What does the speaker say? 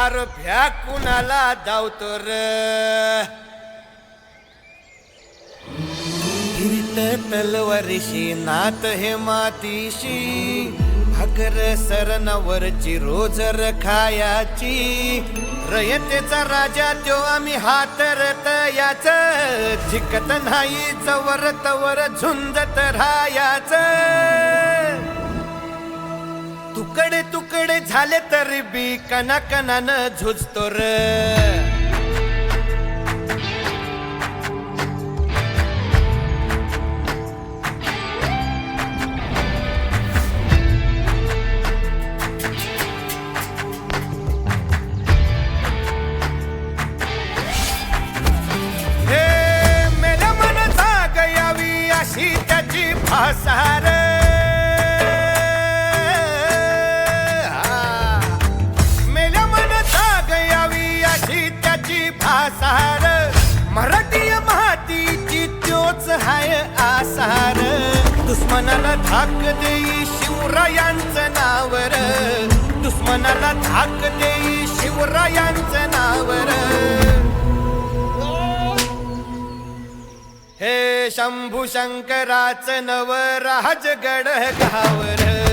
अर भ्या कुणाला धावतो र? तलवारीशी नात हे मातीशी भाकर सरनवरची रोज खायाची रयतेचा राजा त्यो आम्ही हातरत याच झिकत नाही चवर तवर झुंजत राहायचं. तुकडे तुकडे झाले तरी बी कना कनानं झुजतो र. हे मेल्या मन जाग यावी अशी त्याची भाषा. त्याची मराठी मातीची त्योच हाय आसार. दुश्मनाला धाक देई शिवरायांचं नावर. दुश्मनाला धाक देई शिवरायांचं नावर. हे शंभू शंकराच नव राजगड गावर